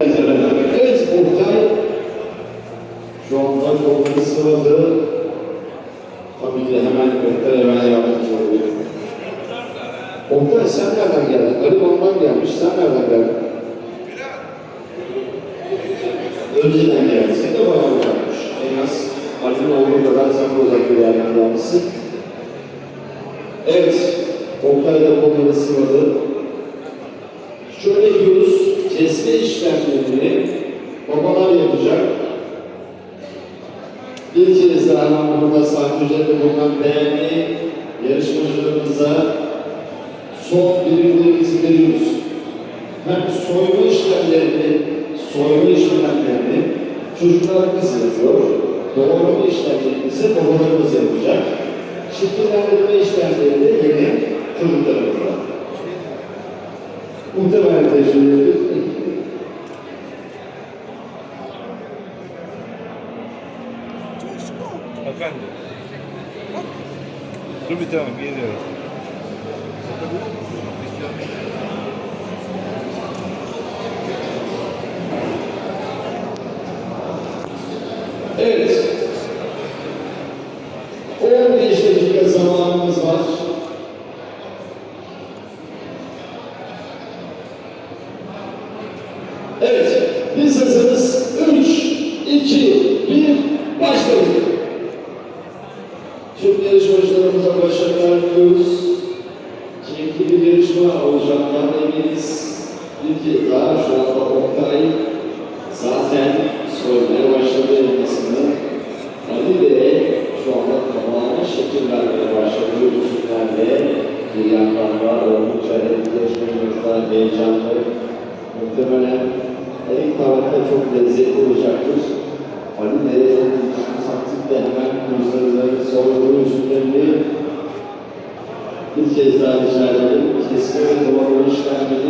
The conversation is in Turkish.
Evet Oktay şu anda kolları sıvadı. Tabii ki hemen Oktay hemen yardımcı oluyor. Oktay sen nereden geldin? Ali ondan gelmiş. Sen nereden geldin? Önceden geldin. Sen de bayağı uzakmış. En az Ali'nin olduğu kadar sen de uzak bir yerden gelmişsin. Evet. Oktay da kolları sıvadı. Kesme işlemlerini babalar yapacak. Bir kez daha burada sahne üzerinde bulunan değerli yarışmacılarımıza son birimlerimizi veriyoruz. Hem soyma işlemlerini, soyma işlemlerini çocuklarımız yapıyor. Doğrama işlemlerini ise babalarımız yapacak. Şekillendirme işlemlerini de yine çocuklarımız var. Muhtemelen tecrübe Efendim. Dur bir tamam geliyorum. Evet. 15 dakika zamanımız var. Evet. Tüm yarışmacılarımıza başarılar diliyoruz. Keyifli bir yarışma olacağından eminiz. Bir kez daha şu anda Oktay zaten soymaya başladı elmasını. Ali de şu anda tamamen şekil vermeye başladı usullerle. Bir yandan da oldukça etkileşmemizden heyecanlı. Muhtemelen ilk tabakta çok lezzetli olacaktır. Ali de çok bir kez daha rica edelim. Kesme ve dolabı işlemleri